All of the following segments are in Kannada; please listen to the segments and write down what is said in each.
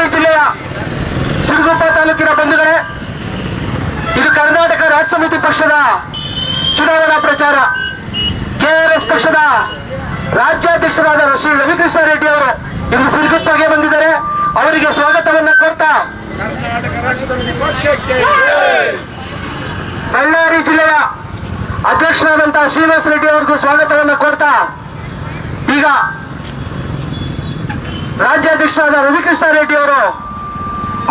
ಬಳ್ಳಾರಿ ಜಿಲ್ಲೆಯ ಸಿರುಗುಪ್ಪ ತಾಲೂಕಿನ ಬಂಧುಗಳೇ ಇದು ಕರ್ನಾಟಕ ರಾಜ್ಯ ಸಮಿತಿ ಪಕ್ಷದ ಚುನಾವಣಾ ಪ್ರಚಾರ. ಕೆಆರ್ಎಸ್ ಪಕ್ಷದ ರಾಜ್ಯಾಧ್ಯಕ್ಷರಾದ ಶ್ರೀ ರವಿಕೃಷ್ಣ ರೆಡ್ಡಿ ಅವರು ಇಂದು ಸಿರುಗುಪ್ಪಗೆ ಬಂದಿದ್ದಾರೆ. ಅವರಿಗೆ ಸ್ವಾಗತವನ್ನ ಕೋರ್ತಾ ಬಳ್ಳಾರಿ ಜಿಲ್ಲೆಯ ಅಧ್ಯಕ್ಷರಾದಂತಹ ಶ್ರೀನಿವಾಸ ರೆಡ್ಡಿ ಅವರಿಗೂ ಸ್ವಾಗತವನ್ನು ಕೋರ್ತಾ. ಈಗ ರಾಜ್ಯಾಧ್ಯಕ್ಷರಾದ ರವಿಕೃಷ್ಣ ರೆಡ್ಡಿ ಅವರು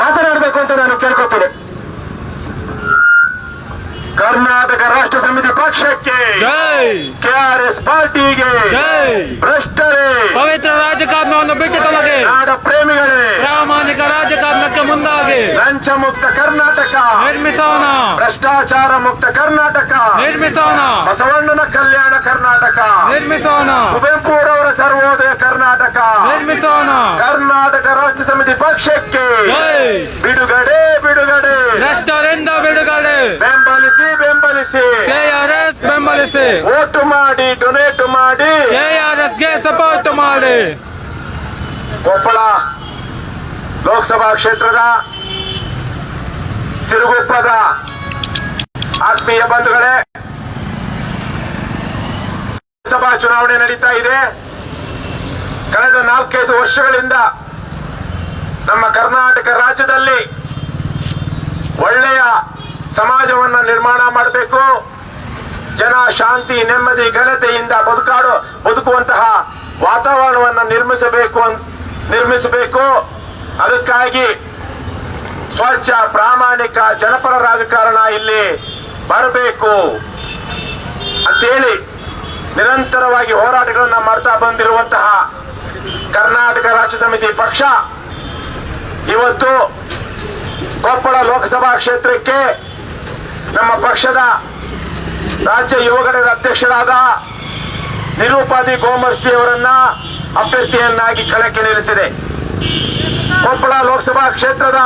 ಮಾತನಾಡಬೇಕು ಅಂತ ನಾನು ಕೇಳ್ಕೊತೀನಿ. ಕರ್ನಾಟಕ ರಾಷ್ಟ್ರ ಸಮಿತಿ ಪಕ್ಷಕ್ಕೆ ಕೆಆರ್ಎಸ್ ಪಾರ್ಟಿಗೆ ಭ್ರಷ್ಟರೇ. ಪವಿತ್ರ ರಾಜಕಾರಣವನ್ನು ಬಿಟ್ಟು ತೊಲಗಿ ನಾಡ ಪ್ರೇಮಿಗಳೇ. ಪ್ರಾಮಾಣಿಕ ರಾಜಕಾರಣಕ್ಕೆ ಮುಂದಾಗಿ. ಲಂಚ ಮುಕ್ತ ಕರ್ನಾಟಕ. ನಿರ್ಮಿಸೋಣ. ಭ್ರಷ್ಟಾಚಾರ ಮುಕ್ತ ಕರ್ನಾಟಕ. ನಿರ್ಮಿಸೋಣ. ಬಸವಣ್ಣನ ಕಲ್ಯಾಣ ಕರ್ನಾಟಕ. ನಿರ್ಮಿಸೋಣ. ಕುವೆಂಪುರವರ ಸರ್ವೋದಯ ಕರ್ನಾಟಕ. ನಿರ್ಮಿಸೋಣ. ಕರ್ನಾಟಕ ರಾಜ್ಯ ಸಮಿತಿ ಪಕ್ಷಕ್ಕೆ. ಬಿಡುಗಡೆ ಬಿಡುಗಡೆ. ರೆಸ್ಟೋರೆಂಟ್ ಬಿಡುಗಡೆ. ಬೆಂಬಲಿಸಿ ಬೆಂಬಲಿಸಿ. ಕೆಆರ್ಎಸ್ ಬೆಂಬಲಿಸಿ. ವೋಟ್ ಮಾಡಿ ಡೊನೇಟ್ ಮಾಡಿ. ಕೆಆರ್ಎಸ್ಗೆ ಸಪೋರ್ಟ್ ಮಾಡಿ. ಕೊಪ್ಪಳ ಲೋಕಸಭಾ ಕ್ಷೇತ್ರದ ಸಿರುಗುಪ್ಪದ ಆತ್ಮೀಯ ಬಂಧುಗಳೇ ಲೋಕಸಭಾ ಚುನಾವಣೆ ನಡೀತಾ ಇದೆ. ಕಳೆದ ನಾಲ್ಕೈದು ವರ್ಷಗಳಿಂದ ನಮ್ಮ ಕರ್ನಾಟಕ ರಾಜ್ಯದಲ್ಲಿ ಒಳ್ಳೆಯ ಸಮಾಜವನ್ನ ನಿರ್ಮಾಣ ಮಾಡಬೇಕು. ಜನ ಶಾಂತಿ, ನೆಮ್ಮದಿ, ಘನತೆಯಿಂದ ಬದುಕಾಡು, ಬದುಕುವಂತಹ ವಾತಾವರಣವನ್ನ ನಿರ್ಮಿಸಬೇಕು ನಿರ್ಮಿಸಬೇಕು. ಅದಕ್ಕಾಗಿ ಸ್ವಚ್ಛ, ಪ್ರಾಮಾಣಿಕ, ಜನಪರ ರಾಜಕಾರಣ ಇಲ್ಲಿ ಬರಬೇಕು ಅಂತೇಳಿ ನಿರಂತರವಾಗಿ ಹೋರಾಟಗಳನ್ನು ಮಾಡ್ತಾ ಬಂದಿರುವಂತಹ ಕರ್ನಾಟಕ ರಾಜ್ಯ ಸಮಿತಿ ಪಕ್ಷ ಇವತ್ತು ಕೊಪ್ಪಳ ಲೋಕಸಭಾ ಕ್ಷೇತ್ರಕ್ಕೆ ನಮ್ಮ ಪಕ್ಷದ ರಾಜ್ಯ ಯುವಕರ ಅಧ್ಯಕ್ಷರಾದ ನಿರೂಪಾದಿ ಗೋಮರ್ಸಿ ಅವರನ್ನ ಅಭ್ಯರ್ಥಿಯನ್ನಾಗಿ ಕಣಕ್ಕೆ ನಿಲ್ಲಿಸಿದೆ. ಕೊಪ್ಪಳ ಲೋಕಸಭಾ ಕ್ಷೇತ್ರದ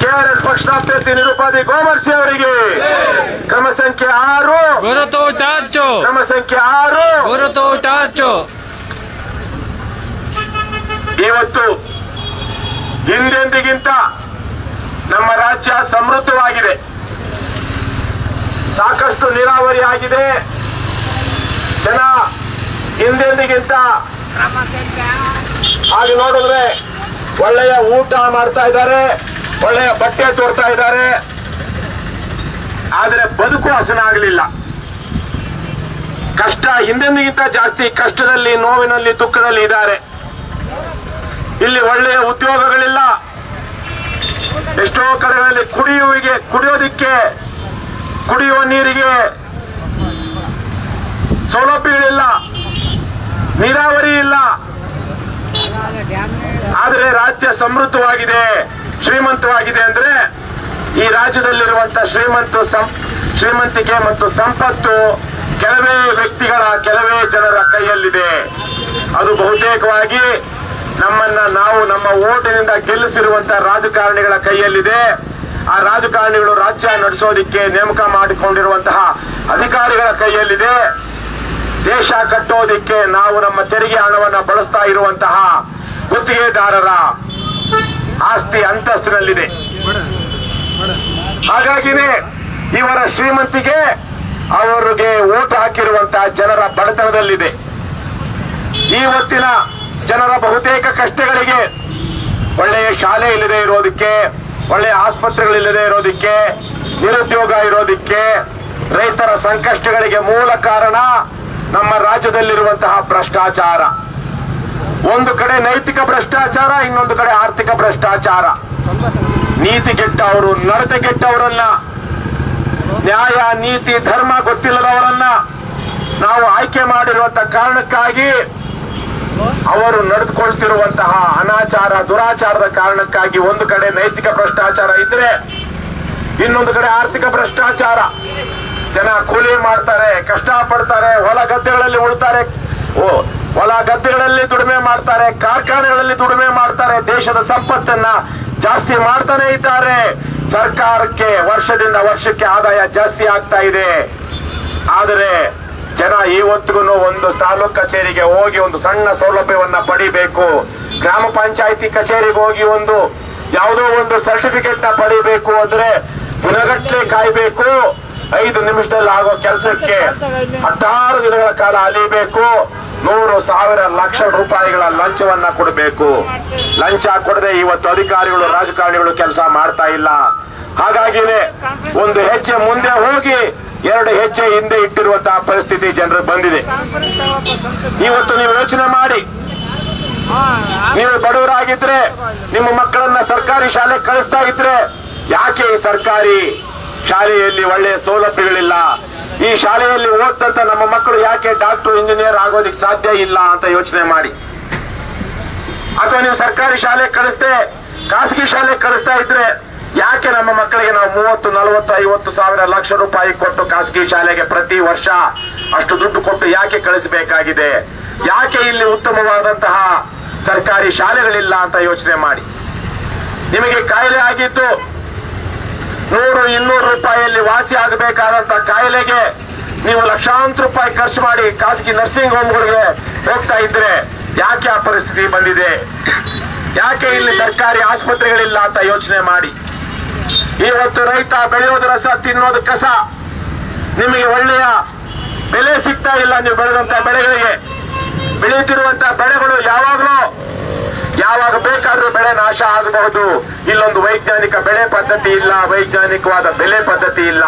ಕೆಆರ್ಎಸ್ ಪಕ್ಷದ ಅಭ್ಯರ್ಥಿ ನಿರೂಪಾದಿ ಗೋಮರ್ಸಿ ಅವರಿಗೆ ಕ್ರಮ ಸಂಖ್ಯೆ ಆರು. ಕ್ರಮ ಸಂಖ್ಯೆ ಆರು. ಇವತ್ತು ಹಿಂದೆಂದಿಗಿಂತ ನಮ್ಮ ರಾಜ್ಯ ಸಮೃದ್ಧವಾಗಿದೆ. ಸಾಕಷ್ಟು ನೀರಾವರಿ ಆಗಿದೆ. ಜನ ಹಿಂದೆಂದಿಗಿಂತ ಹಾಗೆ ನೋಡಿದ್ರೆ ಒಳ್ಳೆಯ ಊಟ ಮಾಡ್ತಾ ಇದ್ದಾರೆ, ಒಳ್ಳೆಯ ಬಟ್ಟೆ ತೋರ್ತಾ ಇದ್ದಾರೆ. ಆದರೆ ಬದುಕು ಹಸನಾಗಲಿಲ್ಲ ಕಷ್ಟ ಹಿಂದೆಂದಿಗಿಂತ ಜಾಸ್ತಿ ಕಷ್ಟದಲ್ಲಿ, ನೋವಿನಲ್ಲಿ, ದುಃಖದಲ್ಲಿ ಇದ್ದಾರೆ. ಇಲ್ಲಿ ಒಳ್ಳೆಯ ಉದ್ಯೋಗಗಳಿಲ್ಲ. ಎಷ್ಟೋ ಕಡೆಗಳಲ್ಲಿ ಕುಡಿಯುವಿಗೆ, ಕುಡಿಯೋದಿಕ್ಕೆ, ಕುಡಿಯುವ ನೀರಿಗೆ ಸೌಲಭ್ಯಗಳಿಲ್ಲ. ನೀರಾವರಿ ಇಲ್ಲ. ಆದರೆ ರಾಜ್ಯ ಸಮೃದ್ಧವಾಗಿದೆ, ಶ್ರೀಮಂತವಾಗಿದೆ ಅಂದ್ರೆ ಈ ರಾಜ್ಯದಲ್ಲಿರುವಂತ ಶ್ರೀಮಂತ ಶ್ರೀಮಂತಿಕೆ ಮತ್ತು ಸಂಪತ್ತು ಕೆಲವೇ ವ್ಯಕ್ತಿಗಳ, ಕೆಲವೇ ಜನರ ಕೈಯಲ್ಲಿದೆ. ಅದು ಬಹುತೇಕವಾಗಿ ನಮ್ಮನ್ನ ನಾವು ನಮ್ಮ ಓಟಿನಿಂದ ಗೆಲ್ಲಿಸಿರುವಂತಹ ರಾಜಕಾರಣಿಗಳ ಕೈಯಲ್ಲಿದೆ. ಆ ರಾಜಕಾರಣಿಗಳು ರಾಜ್ಯ ನಡೆಸೋದಿಕ್ಕೆ ನೇಮಕ ಮಾಡಿಕೊಂಡಿರುವಂತಹ ಅಧಿಕಾರಿಗಳ ಕೈಯಲ್ಲಿದೆ. ದೇಶ ಕಟ್ಟೋದಿಕ್ಕೆ ನಾವು ನಮ್ಮ ತೆರಿಗೆ ಹಣವನ್ನ ಬಳಸ್ತಾ ಇರುವಂತಹ ಗುತ್ತಿಗೆದಾರರ ಆಸ್ತಿ ಅಂತಸ್ತಿನಲ್ಲಿದೆ. ಹಾಗಾಗಿನೇ ಇವರ ಶ್ರೀಮಂತಿಗೆ ಅವರಿಗೆ ಓಟ್ ಹಾಕಿರುವಂತಹ ಜನರ ಬಡತನದಲ್ಲಿದೆ. ಈ ಹೊತ್ತಿನ ಜನರ ಬಹುತೇಕ ಕಷ್ಟಗಳಿಗೆ ಒಳ್ಳೆಯ ಶಾಲೆ ಇಲ್ಲದೆ ಇರೋದಕ್ಕೆ, ಒಳ್ಳೆಯ ಆಸ್ಪತ್ರೆಗಳಿಲ್ಲದೆ ಇರೋದಕ್ಕೆ, ನಿರುದ್ಯೋಗ ಇರೋದಕ್ಕೆ, ರೈತರ ಸಂಕಷ್ಟಗಳಿಗೆ ಮೂಲ ಕಾರಣ ನಮ್ಮ ರಾಜ್ಯದಲ್ಲಿರುವಂತಹ ಭ್ರಷ್ಟಾಚಾರ. ಒಂದು ಕಡೆ ನೈತಿಕ ಭ್ರಷ್ಟಾಚಾರ, ಇನ್ನೊಂದು ಕಡೆ ಆರ್ಥಿಕ ಭ್ರಷ್ಟಾಚಾರ. ನೀತಿ ಕೆಟ್ಟವರು, ನಡತೆ ಕೆಟ್ಟವರನ್ನ. ನ್ಯಾಯ, ನೀತಿ, ಧರ್ಮ ಗೊತ್ತಿಲ್ಲದವರನ್ನ ನಾವು ಆಯ್ಕೆ ಮಾಡಿರುವಂತ ಕಾರಣಕ್ಕಾಗಿ ಅವರು ನಡೆದುಕೊಳ್ತಿರುವಂತಹ ಅನಾಚಾರ, ದುರಾಚಾರದ ಕಾರಣಕ್ಕಾಗಿ ಒಂದು ಕಡೆ ನೈತಿಕ ಭ್ರಷ್ಟಾಚಾರ ಇದ್ರೆ ಇನ್ನೊಂದು ಕಡೆ ಆರ್ಥಿಕ ಭ್ರಷ್ಟಾಚಾರ. ಜನ ಕೂಲಿ ಮಾಡ್ತಾರೆ ಕಷ್ಟ ಪಡ್ತಾರೆ ಹೊಲ ಗದ್ದೆಗಳಲ್ಲಿ ಉಳ್ತಾರೆ. ಹೊಲ ಗದ್ದೆಗಳಲ್ಲಿ ದುಡಿಮೆ ಮಾಡ್ತಾರೆ, ಕಾರ್ಖಾನೆಗಳಲ್ಲಿ ದುಡಿಮೆ ಮಾಡ್ತಾರೆ, ದೇಶದ ಸಂಪತ್ತನ್ನ ಜಾಸ್ತಿ ಮಾಡ್ತಾನೆ ಇದ್ದಾರೆ. ಸರ್ಕಾರಕ್ಕೆ ವರ್ಷದಿಂದ ವರ್ಷಕ್ಕೆ ಆದಾಯ ಜಾಸ್ತಿ ಆಗ್ತಾ ಇದೆ. ಆದರೆ ಜನ ಇವತ್ತಿಗೂ ಒಂದು ತಾಲೂಕ್ ಕಚೇರಿಗೆ ಹೋಗಿ ಒಂದು ಸಣ್ಣ ಸೌಲಭ್ಯವನ್ನ ಪಡಿಬೇಕು. ಗ್ರಾಮ ಪಂಚಾಯಿತಿ ಕಚೇರಿಗೆ ಹೋಗಿ ಒಂದು ಯಾವುದೋ ಒಂದು ಸರ್ಟಿಫಿಕೇಟ್ನ ಪಡಿಬೇಕು ಅಂದ್ರೆ ದಿನಗಟ್ಟಲೆ ಕಾಯ್ಬೇಕು. ಐದು ನಿಮಿಷದಲ್ಲಿ ಆಗೋ ಕೆಲಸಕ್ಕೆ ಹತ್ತಾರು ದಿನಗಳ ಕಾಲ ಅಲಿಬೇಕು. ನೂರು ಸಾವಿರ ಲಕ್ಷ ರೂಪಾಯಿಗಳ ಲಂಚವನ್ನ ಕೊಡಬೇಕು. ಲಂಚ ಕೊಡದೆ ಇವತ್ತು ಅಧಿಕಾರಿಗಳು ರಾಜಕಾರಣಿಗಳು ಕೆಲಸ ಮಾಡ್ತಾ ಇಲ್ಲ. ಹಾಗಾಗಿನೇ ಒಂದು ಹೆಜ್ಜೆ ಮುಂದೆ ಹೋಗಿ, ಎರಡು ಹೆಜ್ಜೆ ಹಿಂದೆ ಇಟ್ಟಿರುವಂತಹ ಪರಿಸ್ಥಿತಿ ಜನರು ಬಂದಿದೆ. ಇವತ್ತು ನೀವು ಯೋಚನೆ ಮಾಡಿ. ನೀವು ಬಡವರಾಗಿದ್ರೆ, ನಿಮ್ಮ ಮಕ್ಕಳನ್ನ ಸರ್ಕಾರಿ ಶಾಲೆ ಕಳಿಸ್ತಾ ಇದ್ರೆ, ಯಾಕೆ ಈ ಸರ್ಕಾರಿ ಶಾಲೆಯಲ್ಲಿ ಒಳ್ಳೆಯ ಸೌಲಭ್ಯಗಳಿಲ್ಲ? ಈ ಶಾಲೆಯಲ್ಲಿ ಓದ್ತಂತ ನಮ್ಮ ಮಕ್ಕಳು ಯಾಕೆ ಡಾಕ್ಟರ್, ಇಂಜಿನಿಯರ್ ಆಗೋದಿಕ್ ಸಾಧ್ಯ ಇಲ್ಲ ಅಂತ ಯೋಚನೆ ಮಾಡಿ. ಅಥವಾ ನೀವು ಸರ್ಕಾರಿ ಶಾಲೆ ಕಳಿಸ್ತೇ ಖಾಸಗಿ ಶಾಲೆ ಕಳಿಸ್ತಾ ಇದ್ರೆ ಯಾಕೆ ನಮ್ಮ ಮಕ್ಕಳಿಗೆ ನಾವು ಮೂವತ್ತು, ನಲವತ್ತು, ಐವತ್ತು ಸಾವಿರ ಲಕ್ಷ ರೂಪಾಯಿ ಕೊಟ್ಟು ಖಾಸಗಿ ಶಾಲೆಗೆ ಪ್ರತಿ ವರ್ಷ ಅಷ್ಟು ದುಡ್ಡು ಕೊಟ್ಟು ಯಾಕೆ ಕಳಿಸಬೇಕಾಗಿದೆ? ಯಾಕೆ ಇಲ್ಲಿ ಉತ್ತಮವಾದಂತಹ ಸರ್ಕಾರಿ ಶಾಲೆಗಳಿಲ್ಲ ಅಂತ ಯೋಚನೆ ಮಾಡಿ. ನಿಮಗೆ ಕಾಯಿಲೆ ಆಗಿತ್ತು ನೂರು, ಇನ್ನೂರು ರೂಪಾಯಿಯಲ್ಲಿ ವಾಸಿ ಆಗಬೇಕಾದಂತ ಕಾಯಿಲೆಗೆ ನೀವು ಲಕ್ಷಾಂತರ ರೂಪಾಯಿ ಖರ್ಚು ಮಾಡಿ ಖಾಸಗಿ ನರ್ಸಿಂಗ್ ಹೋಮ್ಗಳಿಗೆ ಹೋಗ್ತಾ ಇದ್ರೆ ಯಾಕೆ ಆ ಪರಿಸ್ಥಿತಿ ಬಂದಿದೆ? ಯಾಕೆ ಇಲ್ಲಿ ಸರ್ಕಾರಿ ಆಸ್ಪತ್ರೆಗಳಿಲ್ಲ ಅಂತ ಯೋಚನೆ ಮಾಡಿ? ಇವತ್ತು ರೈತ ಬೆಳೆಯೋದು ರಸ ತಿನ್ನೋದು ಕಸ. ನಿಮಗೆ ಒಳ್ಳೆಯ ಬೆಲೆ ಸಿಗ್ತಾ ಇಲ್ಲ ನೀವು ಬೆಳೆದಂತ ಬೆಳೆಗಳಿಗೆ ಬೆಳೆಯುತ್ತಿರುವಂತ ಬೆಳೆಗಳು ಯಾವಾಗಲೂ ಯಾವಾಗ ಬೇಕಾದ್ರೂ ಬೆಳೆ ನಾಶ ಆಗಬಹುದು. ಇಲ್ಲೊಂದು ವೈಜ್ಞಾನಿಕ ಬೆಳೆ ಪದ್ಧತಿ ಇಲ್ಲ, ವೈಜ್ಞಾನಿಕವಾದ ಬೆಲೆ ಪದ್ಧತಿ ಇಲ್ಲ.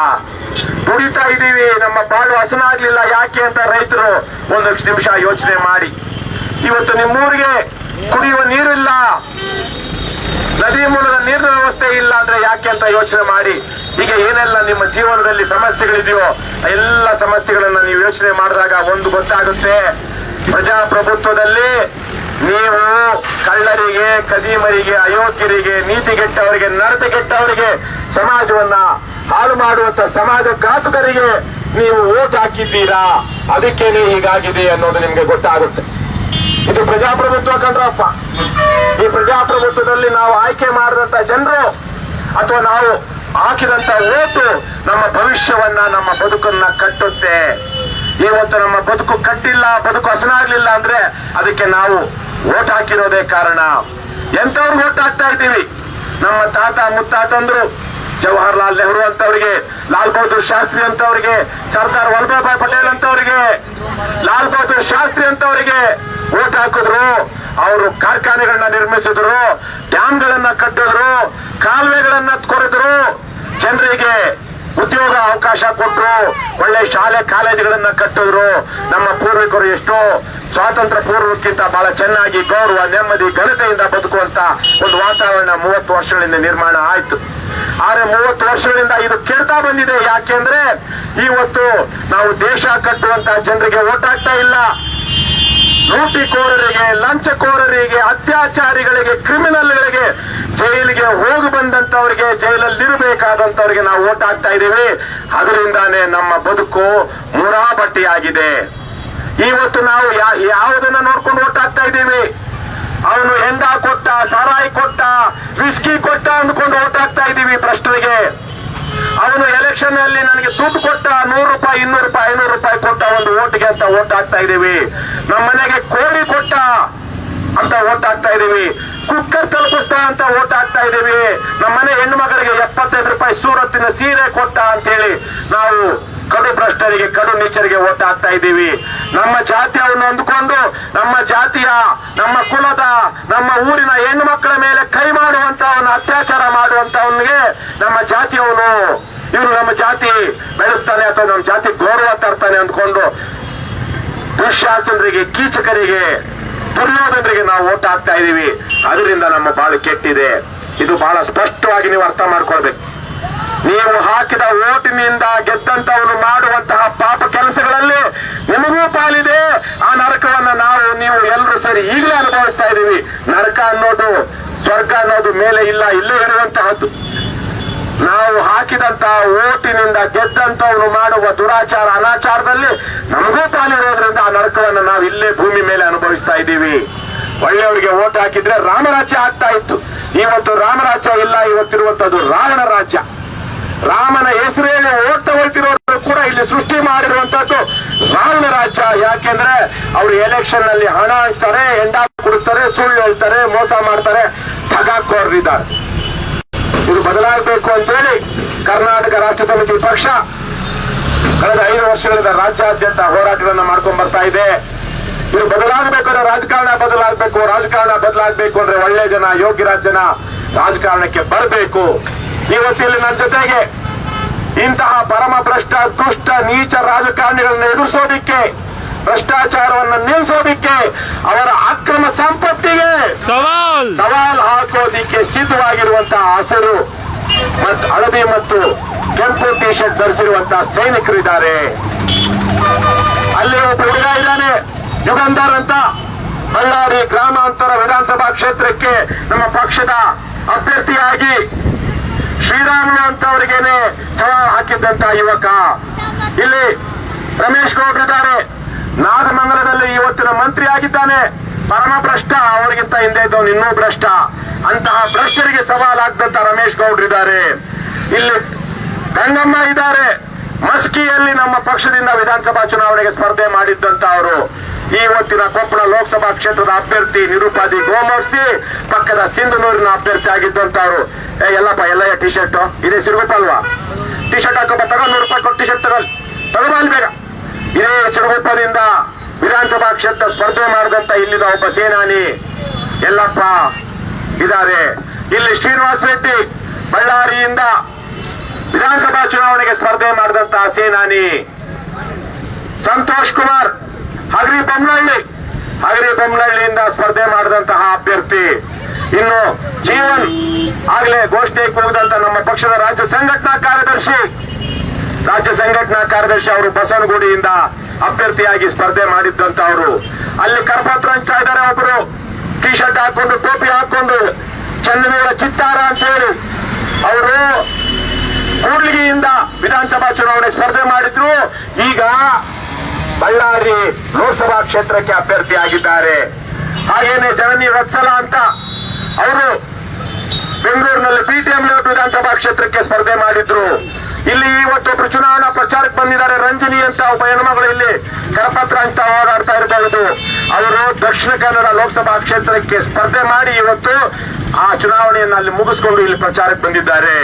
ದುಡಿತಾ ಇದ್ದೀವಿ, ನಮ್ಮ ಬಾಳು ಹಸನಾಗ್ಲಿಲ್ಲ, ಯಾಕೆ ಅಂತ ರೈತರು ಒಂದು ನಿಮಿಷ ಯೋಚನೆ ಮಾಡಿ. ಇವತ್ತು ನಿಮ್ಮೂರಿಗೆ ಕುಡಿಯುವ ನೀರಿಲ್ಲ. ನದಿ ಮೂಲದ ನೀರಿನ ವ್ಯವಸ್ಥೆ ಇಲ್ಲ ಅಂದ್ರೆ ಯಾಕೆ ಅಂತ ಯೋಚನೆ ಮಾಡಿ. ಈಗ ಏನೆಲ್ಲ ನಿಮ್ಮ ಜೀವನದಲ್ಲಿ ಸಮಸ್ಯೆಗಳಿದೆಯೋ, ಎಲ್ಲ ಸಮಸ್ಯೆಗಳನ್ನ ನೀವು ಯೋಚನೆ ಮಾಡಿದಾಗ ಒಂದು ಗೊತ್ತಾಗುತ್ತೆ. ಪ್ರಜಾಪ್ರಭುತ್ವದಲ್ಲಿ ನೀವು ಕಳ್ಳರಿಗೆ, ಕದೀಮರಿಗೆ, ಅಯೋಗ್ಯರಿಗೆ, ನೀತಿಗೆಟ್ಟವರಿಗೆ ನಡತೆಗೆಟ್ಟವರಿಗೆ ಸಮಾಜವನ್ನ ಹಾಳು ಮಾಡುವಂತ ಸಮಾಜ ಘಾತುಕರಿಗೆ ನೀವು ಓಟ್ ಹಾಕಿದ್ದೀರಾ? ಅದಕ್ಕೇನೆ ಹೀಗಾಗಿದೆ ಅನ್ನೋದು ನಿಮ್ಗೆ ಗೊತ್ತಾಗುತ್ತೆ. ಇದು ಪ್ರಜಾಪ್ರಭುತ್ವ ಕಂಡ್ರಪ್ಪ ಈ ಪ್ರಜಾಪ್ರಭುತ್ವದಲ್ಲಿ ನಾವು ಆಯ್ಕೆ ಮಾಡಿದಂತ ಜನರು ಅಥವಾ ನಾವು ಹಾಕಿದಂತ ಓಟು ನಮ್ಮ ಭವಿಷ್ಯವನ್ನ, ನಮ್ಮ ಬದುಕನ್ನ ಕಟ್ಟುತ್ತೆ. ಇವತ್ತು ನಮ್ಮ ಬದುಕು ಕಟ್ಟಿಲ್ಲ, ಬದುಕು ಹಸನಾಗ್ಲಿಲ್ಲ ಅಂದ್ರೆ ಅದಕ್ಕೆ ನಾವು ಓಟ್ ಹಾಕಿರೋದೇ ಕಾರಣ. ಎಂತವ್ರಿಗೆ ಓಟ್ ಹಾಕ್ತಾ ಇದ್ದೀವಿ? ನಮ್ಮ ತಾತ ಮುತ್ತಾತಂದ್ರು, ಜವಾಹರಲಾಲ್ ನೆಹರು ಅಂತವರಿಗೆ ಲಾಲ್ ಬಹದ್ದೂರ್ ಶಾಸ್ತ್ರಿ ಅಂತವರಿಗೆ ಸರ್ದಾರ್ ವಲ್ಲಭಾಯ್ ಪಟೇಲ್ ಅಂತವರಿಗೆ ಲಾಲ್ ಬಹದ್ದೂರ್ ಶಾಸ್ತ್ರಿ ಅಂತವರಿಗೆ ಓಟ್ ಹಾಕಿದ್ರು, ಅವರು ಕಾರ್ಖಾನೆಗಳನ್ನ ನಿರ್ಮಿಸಿದ್ರು, ಡ್ಯಾಮ್ಗಳನ್ನ ಕಟ್ಟಿದ್ರು, ಕಾಲುವೆಗಳನ್ನ ಕೊರೆದ್ರು. ಜನರಿಗೆ ಉದ್ಯೋಗ ಅವಕಾಶ ಕೊಟ್ಟರು ಒಳ್ಳೆ ಶಾಲೆ, ಕಾಲೇಜುಗಳನ್ನ ಕಟ್ಟಿದ್ರು. ನಮ್ಮ ಪೂರ್ವಿಕರು ಎಷ್ಟೋ ಸ್ವಾತಂತ್ರ್ಯ ಪೂರ್ವಕ್ಕಿಂತ ಬಹಳ ಚೆನ್ನಾಗಿ, ಗೌರವ, ನೆಮ್ಮದಿ, ಘನತೆಯಿಂದ ಬದುಕುವಂತ ಒಂದು ವಾತಾವರಣ ಮೂವತ್ತು ವರ್ಷಗಳಿಂದ ನಿರ್ಮಾಣ ಆಯ್ತು. ಆದ್ರೆ ಮೂವತ್ತು ವರ್ಷಗಳಿಂದ ಇದು ಕೇಳ್ತಾ ಬಂದಿದೆ. ಯಾಕೆಂದ್ರೆ ಇವತ್ತು ನಾವು ದೇಶ ಕಟ್ಟುವಂತ ಜನರಿಗೆ ಓಟ್ ಇಲ್ಲ. ಲೂಟಿಕೋರರಿಗೆ ಲಂಚಕೋರರಿಗೆ, ಅತ್ಯಾಚಾರಿಗಳಿಗೆ, ಕ್ರಿಮಿನಲ್ಗಳಿಗೆ ಜೈಲಿಗೆ ಹೋಗಿ ಬಂದಂತವರಿಗೆ ಜೈಲಲ್ಲಿ ಇರಬೇಕಾದಂತವರಿಗೆ ನಾವು ಓಟ್ ಹಾಕ್ತಾ ಇದ್ದೀವಿ. ಅದರಿಂದಾನೇ ನಮ್ಮ ಬದುಕು ಮುರಾಬಟ್ಟಿಯಾಗಿದೆ. ಇವತ್ತು ನಾವು ಯಾವುದನ್ನ ನೋಡ್ಕೊಂಡು ಓಟ್ ಹಾಕ್ತಾ ಇದ್ದೀವಿ? ಅವನು ಹೆಂಡ ಕೊಟ್ಟ, ಸರಾಯಿ ಕೊಟ್ಟ, ವಿಸ್ಕಿ ಕೊಟ್ಟ ಅಂದ್ಕೊಂಡು ಓಟ್ ಹಾಕ್ತಾ ಇದ್ದೀವಿ ಭ್ರಷ್ಟರಿಗೆ ಅವನು ಎಲೆಕ್ಷನ್ ಅಲ್ಲಿ ನನಗೆ ದುಡ್ಡು ಕೊಟ್ಟ ನೂರು ರೂಪಾಯಿ, ಇನ್ನೂರು ರೂಪಾಯಿ, ಐನೂರು ರೂಪಾಯಿ ಕೊಟ್ಟ ಒಂದು ಓಟ್ಗೆ ಅಂತ ಓಟ್ ಹಾಕ್ತಾ ಇದ್ದೀವಿ. ನಮ್ಮ ಮನೆಗೆ ಕೋಳಿ ಕೊಟ್ಟ ಅಂತ ಓಟ್ ಹಾಕ್ತಾ ಇದೀವಿ ಕುಕ್ಕರ್ ತಲುಪಿಸ್ತಾ ಅಂತ ಓಟ್ ಹಾಕ್ತಾ ನಮ್ಮ ಮನೆ ಹೆಣ್ಣು ಮಗಳಿಗೆ ಎಪ್ಪತ್ತೈದು ರೂಪಾಯಿ ಸೂರತ್ತಿನ ಸೀರೆ ಕೊಟ್ಟ ಅಂತ ಹೇಳಿ ನಾವು ಕಡು ಭ್ರಷ್ಟರಿಗೆ, ಕಡು ನೀಚರಿಗೆ ಓಟ್ ಹಾಕ್ತಾ ಇದ್ದೀವಿ. ನಮ್ಮ ಜಾತಿಯನ್ನು ಅಂದುಕೊಂಡು ನಮ್ಮ ಜಾತಿಯ, ನಮ್ಮ ಕುಲದ, ನಮ್ಮ ಊರಿನ ಹೆಣ್ಣು ಮಕ್ಕಳ ಮೇಲೆ ಕೈ ಮಾಡುವಂತವನ್ನ ಅತ್ಯಾಚಾರ ಮಾಡುವಂತವನಿಗೆ ನಮ್ಮ ಜಾತಿಯವನು ಇವನು ನಮ್ಮ ಜಾತಿ ಬೆಳೆಸ್ತಾನೆ ಅಥವಾ ನಮ್ಮ ಜಾತಿ ಗೌರವ ತರ್ತಾನೆ ಅಂದ್ಕೊಂಡು ದುಶ್ಯಾಸನರಿಗೆ ಕೀಚಕರಿಗೆ, ದುರ್ಯೋಧನರಿಗೆ ನಾವು ಓಟ್ ಹಾಕ್ತಾ ಇದ್ದೀವಿ. ಅದರಿಂದ ನಮ್ಮ ಬಾಳು ಕೆಟ್ಟಿದೆ. ಇದು ಬಹಳ ಸ್ಪಷ್ಟವಾಗಿ ನೀವು ಅರ್ಥ ಮಾಡ್ಕೊಳ್ಬೇಕು. ನೀವು ಹಾಕಿದ ಓಟಿನಿಂದ ಗೆದ್ದಂತವನು ಮಾಡುವಂತಹ ಪಾಪ ಕೆಲಸಗಳಲ್ಲಿ ನಿಮಗೂ ಪಾಲಿದೆ. ಆ ನರಕವನ್ನ ನಾವು, ನೀವು ಎಲ್ಲರೂ ಸರಿ ಈಗಲೇ ಅನುಭವಿಸ್ತಾ ಇದ್ದೀವಿ. ನರಕ ಅನ್ನೋದು, ಸ್ವರ್ಗ ಅನ್ನೋದು ಮೇಲೆ ಇಲ್ಲ, ಇಲ್ಲೇ ಇರುವಂತಹದ್ದು. ನಾವು ಹಾಕಿದಂತಹ ಓಟಿನಿಂದ ಗೆದ್ದಂತವನು ಮಾಡುವ ದುರಾಚಾರ, ಅನಾಚಾರದಲ್ಲಿ ನಮಗೂ ಪಾಲಿರೋದ್ರಿಂದ ಆ ನರಕವನ್ನು ನಾವು ಇಲ್ಲೇ ಭೂಮಿ ಮೇಲೆ ಅನುಭವಿಸ್ತಾ ಇದ್ದೀವಿ. ಒಳ್ಳೆಯವರಿಗೆ ಓಟ್ ಹಾಕಿದ್ರೆ ರಾಮರಾಜ್ಯ ಆಗ್ತಾ ಇತ್ತು. ಇವತ್ತು ರಾಮರಾಜ್ಯ ಇಲ್ಲ ಇವತ್ತಿರುವಂತದ್ದು ರಾವಣ ರಾಜ್ಯ. ರಾಮನ ಹೆಸರೇ ಹೇಳಿ ಓಟ್ ತಗೊಳ್ತಿರೋರು ಕೂಡ ಇಲ್ಲಿ ಸೃಷ್ಟಿ ಮಾಡಿರುವಂತದ್ದು ರಾವಣ ರಾಜ್ಯ. ಯಾಕೆಂದ್ರೆ ಅವರು ಎಲೆಕ್ಷನ್ನಲ್ಲಿ ಹಣ ಹಂಚ್ತಾರೆ, ಹೆಂಡ ಕುಡಿಸ್ತಾರೆ, ಸುಳ್ಳು ಹೇಳ್ತಾರೆ, ಮೋಸ ಮಾಡ್ತಾರೆ ಇದ್ದಾರೆ ಇದು ಬದಲಾಗಬೇಕು ಅಂತೇಳಿ ಕರ್ನಾಟಕ ರಾಷ್ಟ್ರ ಸಮಿತಿ ಪಕ್ಷ ಕಳೆದ ಐದು ವರ್ಷಗಳಿಂದ ರಾಜ್ಯಾದ್ಯಂತ ಹೋರಾಟಗಳನ್ನ ಮಾಡ್ಕೊಂಡ್ ಬರ್ತಾ ಇದೆ. ಇದು ಬದಲಾಗಬೇಕು ಅಂದ್ರೆ ರಾಜಕಾರಣ ಬದಲಾಗಬೇಕು ರಾಜಕಾರಣ ಬದಲಾಗಬೇಕು ಅಂದ್ರೆ ಒಳ್ಳೆ ಜನ ಯೋಗ್ಯರಾಜ್ ಜನ ರಾಜಕಾರಣಕ್ಕೆ ಬರಬೇಕು. ಇವತ್ತಿಲ್ಲಿ ನನ್ನ ಜೊತೆಗೆ ಇಂತಹ ಪರಮ ಭ್ರಷ್ಟ ದುಷ್ಟ ನೀಚ ರಾಜಕಾರಣಿಗಳನ್ನ ಎದುರಿಸೋದಿಕ್ಕೆ ಭ್ರಷ್ಟಾಚಾರವನ್ನು ನಿಲ್ಲಿಸೋದಿಕ್ಕೆ ಅವರ ಅಕ್ರಮ ಸಂಪತ್ತಿಗೆ ಸವಾಲ್! ಸವಾಲ್ ಹಾಕೋದಿಕ್ಕೆ ಸಿದ್ಧವಾಗಿರುವಂತಹ ಹಸಿರು ಮತ್ತು ಹಳದಿ ಮತ್ತು ಕೆಂಪು ಟಿ ಶರ್ಟ್ ಧರಿಸಿರುವಂತಹ ಸೈನಿಕರಿದ್ದಾರೆ. ಅಲ್ಲಿ ಒಬ್ಬ ಹುಡುಗ ಇದ್ದಾನೆ ಯುಗಂಧರ್ ಅಂತ. ಬಳ್ಳಾರಿ ಗ್ರಾಮಾಂತರ ವಿಧಾನಸಭಾ ಕ್ಷೇತ್ರಕ್ಕೆ ನಮ್ಮ ಪಕ್ಷದ ಅಭ್ಯರ್ಥಿಯಾಗಿ ಶ್ರೀರಾಮುಲು ಅಂತವರಿಗೇನೆ ಸವಾಲು ಹಾಕಿದ್ದಂತ ಯುವಕ. ಇಲ್ಲಿ ರಮೇಶ್ ಗೌಡ್ರು ಇದ್ದಾರೆ. ನಾಗಮಂಗಲದಲ್ಲಿ ಇವತ್ತಿನ ಮಂತ್ರಿ ಆಗಿದ್ದಾನೆ. ಪರಮ ಭ್ರಷ್ಟ, ಅವರಿಗಿಂತ ಹಿಂದೆ ಇದ್ದವನು ಇನ್ನೂ ಭ್ರಷ್ಟ. ಅಂತಹ ಭ್ರಷ್ಟರಿಗೆ ಸವಾಲಾಗ್ದಂತ ರಮೇಶ್ ಗೌಡ್ರಿದ್ದಾರೆ ಇಲ್ಲಿ ಗಂಗಮ್ಮ ಇದ್ದಾರೆ. ಮಸ್ಕಿಯಲ್ಲಿ ನಮ್ಮ ಪಕ್ಷದಿಂದ ವಿಧಾನಸಭಾ ಚುನಾವಣೆಗೆ ಸ್ಪರ್ಧೆ ಮಾಡಿದ್ದಂತ ಅವರು ಹೊತ್ತಿನ ಕೊಪ್ಪಳ ಲೋಕಸಭಾ ಕ್ಷೇತ್ರದ ಅಭ್ಯರ್ಥಿ ನಿರುಪಾದಿ ಗೋಮೂರ್ತಿ ಪಕ್ಕದ ಸಿಂಧನೂರಿನ ಅಭ್ಯರ್ಥಿ ಆಗಿದ್ದಂತವ್ರು ಏ, ಎಲ್ಲಪ್ಪ ಎಲ್ಲ ಟಿ ಶರ್ಟ್ ಇದೇ ಸಿರುಗುಪ್ಪ ಅಲ್ವಾ ಟಿ ಶರ್ಟ್ ಹಾಕೋಪ್ಪ, ತಗೋ ನೂರು ರೂಪಾಯಿ ಕೊಟ್ಟು ಟಿ ಶರ್ಟ್ ತಗೊಳ್ಳಿ ತಗೋಬ ಬೇಗ. ಇದೇ ಸಿರುಗುಪ್ಪದಿಂದ ವಿಧಾನಸಭಾ ಕ್ಷೇತ್ರ ಸ್ಪರ್ಧೆ ಮಾಡಿದಂತ ಇಲ್ಲಿನ ಒಬ್ಬ ಸೇನಾನಿ. ಎಲ್ಲಪ್ಪ ಇದ್ದಾರೆ ಇಲ್ಲಿ ಶ್ರೀನಿವಾಸ್ ರೆಡ್ಡಿ, ಬಳ್ಳಾರಿಯಿಂದ ವಿಧಾನಸಭಾ ಚುನಾವಣೆಗೆ ಸ್ಪರ್ಧೆ ಮಾಡಿದಂತಹ ಸೇನಾನಿ ಸಂತೋಷ್ ಕುಮಾರ್, ಹಗರಿ ಬೊಮ್ಮನಹಳ್ಳಿ ಹಗರಿ ಬೊಮ್ಮನಹಳ್ಳಿಯಿಂದ ಸ್ಪರ್ಧೆ ಮಾಡಿದಂತಹ ಅಭ್ಯರ್ಥಿ. ಇನ್ನು ಜೀವನ್ ಆಗ್ಲೇ ಘೋಷಣೆ ಕೂಗಿದಂತ ನಮ್ಮ ಪಕ್ಷದ ರಾಜ್ಯ ಸಂಘಟನಾ ಕಾರ್ಯದರ್ಶಿ. ರಾಜ್ಯ ಸಂಘಟನಾ ಕಾರ್ಯದರ್ಶಿ ಅವರು ಬಸವನಗುಡಿಯಿಂದ ಅಭ್ಯರ್ಥಿಯಾಗಿ ಸ್ಪರ್ಧೆ ಮಾಡಿದ್ದಂತ ಅವರು. ಅಲ್ಲಿ ಕರಪತ್ರ ಇದ್ದಾರೆ ಒಬ್ಬರು ಟಿ ಶರ್ಟ್ ಹಾಕೊಂಡು, ಟೋಪಿ ಹಾಕೊಂಡು ಚಂದ್ರವೀರ ಚಿತ್ತಾರ ಅಂತ ಹೇಳಿ. ಅವರು ಕೂಡ್ಲಿಗಿಯಿಂದ ವಿಧಾನಸಭಾ ಚುನಾವಣೆ ಸ್ಪರ್ಧೆ ಮಾಡಿದ್ರು. ಈಗ ಬಳ್ಳಾರಿ ಲೋಕಸಭಾ ಕ್ಷೇತ್ರಕ್ಕೆ ಅಭ್ಯರ್ಥಿ ಆಗಿದ್ದಾರೆ ಹಾಗೇನೆ ಜನನಿ ವತ್ಸಲ ಅಂತ ಅವರು ಬೆಂಗಳೂರಿನಲ್ಲಿ ಪಿಟಿಎಂ ಲೇಔಟ್ ವಿಧಾನಸಭಾ ಕ್ಷೇತ್ರಕ್ಕೆ ಸ್ಪರ್ಧೆ ಮಾಡಿದ್ರು. ಇಲ್ಲಿ ಇವತ್ತೊಬ್ರು ಚುನಾವಣಾ ಪ್ರಚಾರಕ್ಕೆ ಬಂದಿದ್ದಾರೆ ರಂಜನಿ ಅಂತ ಒಬ್ಬ ಹೆಣ್ಮಗಳು ಇಲ್ಲಿ ಕರಪತ್ರ ಅಂತ ಓಡಾಡ್ತಾ ಇರಬಹುದು ಅವರು ದಕ್ಷಿಣ ಕನ್ನಡ ಲೋಕಸಭಾ ಕ್ಷೇತ್ರಕ್ಕೆ ಸ್ಪರ್ಧೆ ಮಾಡಿ ಇವತ್ತು ಆ ಚುನಾವಣೆಯನ್ನು ಅಲ್ಲಿ ಮುಗಿಸ್ಕೊಂಡು ಇಲ್ಲಿ ಪ್ರಚಾರಕ್ಕೆ ಬಂದಿದ್ದಾರೆ.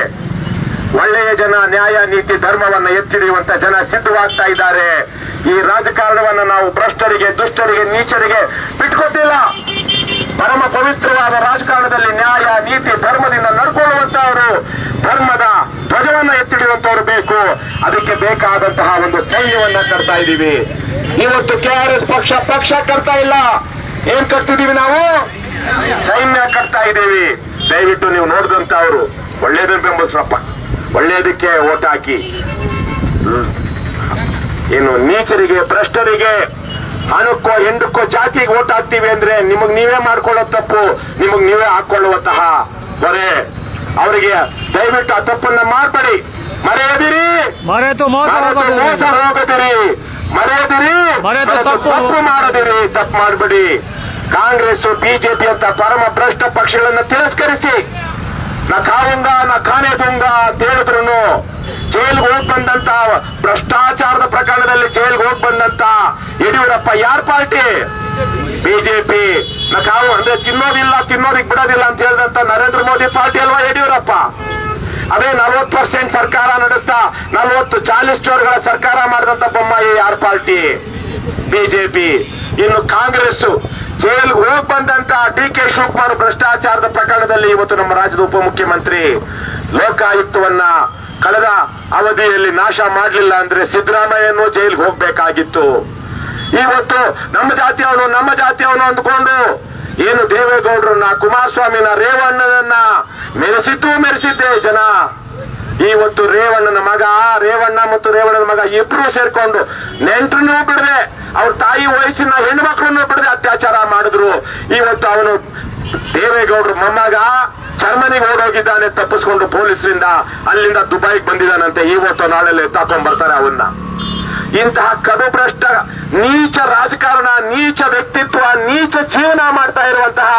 ಒಳ್ಳೆಯ ಜನ, ನ್ಯಾಯ, ನೀತಿ, ಧರ್ಮವನ್ನು ಎತ್ತಿಡಿಯುವಂತ ಜನ ಸಿದ್ಧವಾಗ್ತಾ ಇದ್ದಾರೆ. ಈ ರಾಜಕಾರಣವನ್ನ ನಾವು ಭ್ರಷ್ಟರಿಗೆ, ದುಷ್ಟರಿಗೆ, ನೀಚರಿಗೆ ಬಿಟ್ಕೊಟ್ಟಿಲ್ಲ. ಪರಮ ಪವಿತ್ರವಾದ ರಾಜಕಾರಣದಲ್ಲಿ ನ್ಯಾಯ, ನೀತಿ, ಧರ್ಮದಿಂದ ನಡ್ಕೊಳ್ಳುವಂತವರು ಧರ್ಮದ ಧ್ವಜವನ್ನ ಎತ್ತಿಡಿಯುವಂತವ್ರು ಬೇಕು. ಅದಕ್ಕೆ ಬೇಕಾದಂತಹ ಒಂದು ಸೈನ್ಯವನ್ನ ಕಟ್ತಾ ಇದ್ದೀವಿ. ಇವತ್ತು ಕೆಆರ್ಎಸ್ ಪಕ್ಷ ಪಕ್ಷ ಕಟ್ತಾ ಇಲ್ಲ. ಏನ್ ಕಟ್ತಿದೀವಿ ನಾವು? ಸೈನ್ಯ ಕಟ್ತಾ ಇದ್ದೀವಿ. ದಯವಿಟ್ಟು ನೀವು ನೋಡಿದಂತ ಅವರು ಒಳ್ಳೇದನ್ನ ಬೆಂಬಲಿಸ್ರಪ್ಪ ಒಳ್ಳೇದಕ್ಕೆ ಓಟ್ ಹಾಕಿ. ಏನು ನೀಚರಿಗೆ ಭ್ರಷ್ಟರಿಗೆ ಹಣಕ್ಕೋ ಹೆಂಡಕ್ಕೋ ಜಾತಿಗೆ ಓಟ್ ಹಾಕ್ತೀವಿ ಅಂದ್ರೆ ನಿಮಗ್ ನೀವೇ ಮಾಡ್ಕೊಳ್ಳೋ ತಪ್ಪು ನಿಮಗ್ ನೀವೇ ಹಾಕೊಳ್ಳುವಂತಹ ಹೊರೆ. ಅವರಿಗೆ ದಯವಿಟ್ಟು ಆ ತಪ್ಪನ್ನ ಮಾಡ್ಬೇಡಿ ಮರೆಯದಿರಿ. ಮರೆತು ಮೋಸ ಹೋಗದಿರಿ. ಮರೆಯದಿರಿ. ತಪ್ಪು ಮಾಡದಿರಿ. ತಪ್ಪು ಮಾಡಬೇಡಿ. ಕಾಂಗ್ರೆಸ್ ಬಿಜೆಪಿ ಅಂತ ಪರಮ ಭ್ರಷ್ಟ ಪಕ್ಷಗಳನ್ನ ತಿರಸ್ಕರಿಸಿ. ನಾ ನಕಾನೆ ನಾ ಕಾನೆ ದುಂಗ ಅಂತ ಹೇಳಿದ್ರು ಜೈಲ್ಗೆ ಹೋಗ್ ಬಂದಂತ ಭ್ರಷ್ಟಾಚಾರದ ಪ್ರಕರಣದಲ್ಲಿ ಜೈಲ್ಗೆ ಹೋಗ್ ಬಂದಂತ ಯಡಿಯೂರಪ್ಪ ಯಾರ್ ಪಾರ್ಟಿ? ಬಿಜೆಪಿ ನಾ ಕಾವು ಅಂದ್ರೆ ತಿನ್ನೋದಿಲ್ಲ, ತಿನ್ನೋದಿಕ್ ಬಿಡೋದಿಲ್ಲ ಅಂತ ಹೇಳಿದಂತ ನರೇಂದ್ರ ಮೋದಿ ಪಾರ್ಟಿ ಅಲ್ವಾ ಯಡಿಯೂರಪ್ಪ? ಅದೇ ನಲವತ್ತು ಪರ್ಸೆಂಟ್ ಸರ್ಕಾರ ನಡೆಸ್ತಾ, ನಲವತ್ತು ಚಾಲಿಸ್ ಚೋರ್ಗಳ ಸರ್ಕಾರ ಮಾಡಿದಂತ ಬೊಮ್ಮಾಯಿ ಯಾರ್ ಪಾರ್ಟಿ? ಬಿಜೆಪಿ ಇನ್ನು ಕಾಂಗ್ರೆಸ್ ಜೈಲ್ಗೆ ಹೋಗಿ ಬಂದಂತ ಡಿ ಕೆ ಶಿವಕುಮಾರ್ ಭ್ರಷ್ಟಾಚಾರದ ಪ್ರಕರಣದಲ್ಲಿ ಇವತ್ತು ನಮ್ಮ ರಾಜ್ಯದ ಉಪಮುಖ್ಯಮಂತ್ರಿ ಲೋಕಾಯುಕ್ತವನ್ನ ಕಳೆದ ಅವಧಿಯಲ್ಲಿ ನಾಶ ಮಾಡಲಿಲ್ಲ ಅಂದ್ರೆ ಸಿದ್ದರಾಮಯ್ಯನು ಜೈಲ್ಗೆ ಹೋಗ್ಬೇಕಾಗಿತ್ತು. ಇವತ್ತು ನಮ್ಮ ಜಾತಿಯವನು ನಮ್ಮ ಜಾತಿಯವನು ಅಂದ್ಕೊಂಡು ಏನು ದೇವೇಗೌಡರನ್ನ, ಕುಮಾರಸ್ವಾಮಿನ ರೇವಣ್ಣನನ್ನ ಮೆರೆಸಿದ್ದು ಮೆರೆಸಿದ್ದೆ ಜನ. ಇವತ್ತು ರೇವಣ್ಣನ ಮಗ ರೇವಣ್ಣ ಮತ್ತು ರೇವಣ್ಣನ ಮಗ ಇಬ್ರು ಸೇರ್ಕೊಂಡು ನೆಂಟರನ್ನೂ ಬಿಡದೆ. ಅವ್ರ ತಾಯಿ ವಯಸ್ಸಿನ ಹೆಣ್ಮಕ್ಳನ್ನ ಬಿಡದೆ ಅತ್ಯಾಚಾರ ಮಾಡಿದ್ರು. ಇವತ್ತು ಅವನು ದೇವೇಗೌಡರು ಮೊಮ್ಮಗ ಜರ್ಮನಿಗೆ ಓಡೋಗಿದ್ದಾನೆ ತಪ್ಪಿಸ್ಕೊಂಡು ಪೊಲೀಸರಿಂದ. ಅಲ್ಲಿಂದ ದುಬೈಗೆ ಬಂದಿದ್ದಾನಂತೆ. ಇವತ್ತು ನಾಳೆಲ್ಲ ಎತ್ತಾಕೊಂಡ್ ಬರ್ತಾರೆ ಅವನ್ನ. ಇಂತಹ ಕಡುಭ್ರಷ್ಟ ನೀಚ ರಾಜಕಾರಣ, ನೀಚ ವ್ಯಕ್ತಿತ್ವ, ನೀಚ ಜೀವನ ಮಾಡ್ತಾ ಇರುವಂತಹ